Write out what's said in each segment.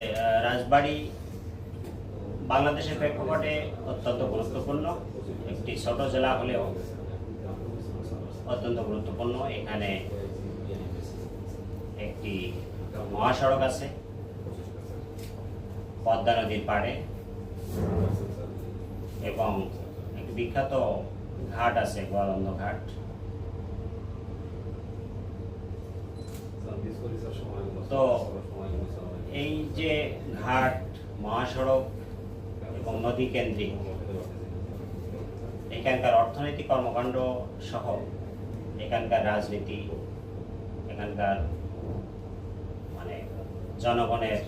রাজবাড়ী বাংলাদেশের প্রেক্ষাপটে অত্যন্ত গুরুত্বপূর্ণ। একটি ছোট জেলা হলেও অত্যন্ত গুরুত্বপূর্ণ। এখানে একটি মহাসড়ক আছে পদ্মা নদীর পাড়ে এবং একটি বিখ্যাত ঘাট আছে গোয়ালন্দ ঘাট। তো এই যে ঘাট, মহাসড়ক এবং নদী কেন্দ্রিক, এখানকার অর্থনৈতিক কর্মকাণ্ড সহ এখানকার রাজনীতি, এখানকার মানে জনগণের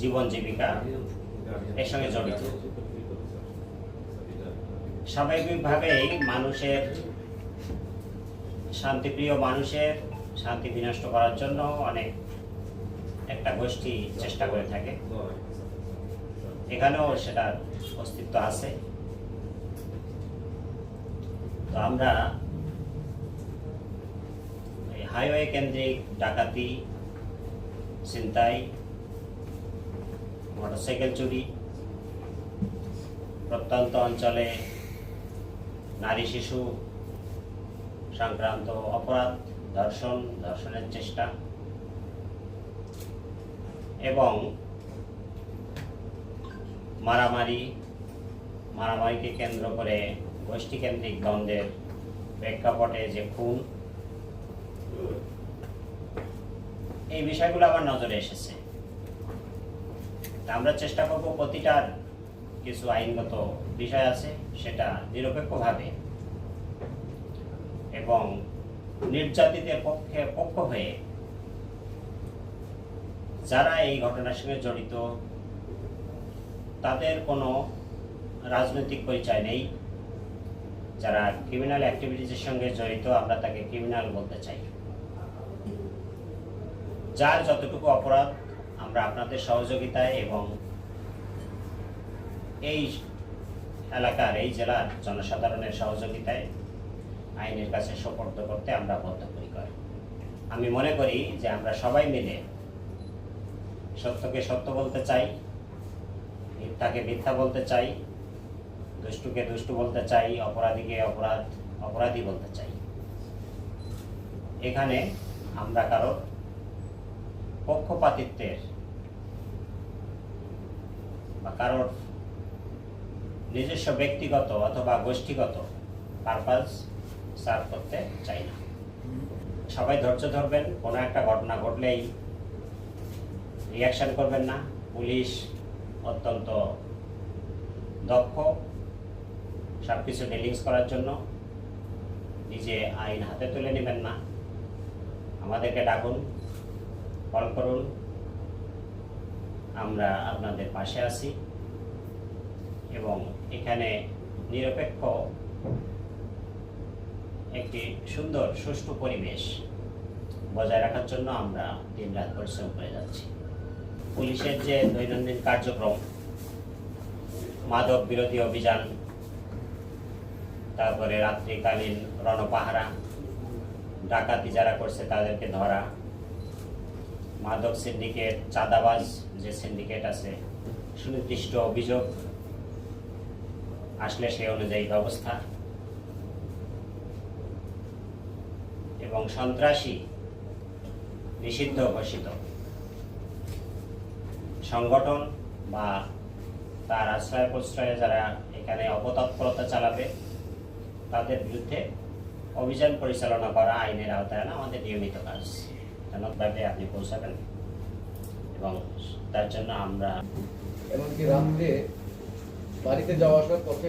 জীবন জীবিকা এর সঙ্গে জড়িত। স্বাভাবিকভাবেই মানুষের শান্তিপ্রিয় মানুষের শান্তি বিনষ্ট করার জন্য অনেক একটা গোষ্ঠী চেষ্টা করে থাকে। এখানেও সেটার অস্তিত্ব আছে। তো আমরা হাইওয়ে কেন্দ্রিক ডাকাতি, ছিনতাই, মোটরসাইকেল চুরি, প্রত্যন্ত অঞ্চলে নারী শিশু সংক্রান্ত অপরাধ ধর্ষণ ধর্ষণের চেষ্টা এবং মারামারি, মারামারিকে কেন্দ্র করে গোষ্ঠীকেন্দ্রিক দ্বন্দ্বের প্রেক্ষাপটে যে খুন, এই বিষয়গুলো আমার নজরে এসেছে। আমরা চেষ্টা করব প্রতিটার কিছু আইনগত বিষয় আছে সেটা নিরপেক্ষভাবে এবং নির্যাতিতের পক্ষে পক্ষ হয়ে যারা এই ঘটনার সঙ্গে জড়িত, তাদের কোনো রাজনৈতিক পরিচয় নেই। যারা ক্রিমিনাল অ্যাক্টিভিটিসের সঙ্গে জড়িত, আমরা তাকে ক্রিমিনাল বলতে চাই। যার যতটুকু অপরাধ, আমরা আপনাদের সহযোগিতায় এবং এই এলাকার, এই জেলার জনসাধারণের সহযোগিতায় আইনের কাছে সোপর্দ করতে আমরা বদ্ধপরিকর। আমি মনে করি যে আমরা সবাই মিলে সত্যকে সত্য বলতে চাই, মিথ্যাকে মিথ্যা বলতে চাই, দুষ্টুকে দুষ্টু বলতে চাই, অপরাধীকে অপরাধ, অপরাধী বলতে চাই। এখানে আমরা কারও পক্ষপাতিত্বের বা কারোর নিজস্ব ব্যক্তিগত অথবা গোষ্ঠীগত পারপাস সার্ভ করতে চাই না। সবাই ধৈর্য ধরবেন, কোনো একটা ঘটনা ঘটলেই রিয়াকশন করবেন না। পুলিশ অত্যন্ত দক্ষ সব কিছু ডিলিংস করার জন্য। নিজে আইন হাতে তুলে নেবেন না। আমাদেরকে ডাকুন, কল করুন। আমরা আপনাদের পাশে আছি। এবং এখানে নিরপেক্ষ একটি সুন্দর, সুষ্ঠু পরিবেশ বজায় রাখার জন্য আমরা দিনরাত পরিশ্রম করে যাচ্ছি। পুলিশের যে দৈনন্দিন কার্যক্রম, মাদক বিরোধী অভিযান, তারপরে রাত্রিকালীন রণপাহারা, ডাকাতি যারা করছে তাদেরকে ধরা, মাদক সিন্ডিকেট, চাঁদাবাজ যে সিন্ডিকেট আছে, সুনির্দিষ্ট অভিযোগ আসলে সেই অনুযায়ী ব্যবস্থা। এবং সন্ত্রাসী নিষিদ্ধ ঘোষিত। সংগঠন বা তার আশ্রয় প্রশ্রয়ে যারা এখানে অপতৎপরতা চালাবে, তাদের বিরুদ্ধে অভিযান পরিচালনা করা আইনের আওতায় না আমাদের নিয়মিত কাজ। জনকভাবে আপনি পৌঁছাবেন এবং তার জন্য আমরা এমনকি রাত্রে বাড়িতে যাওয়া আসার পথে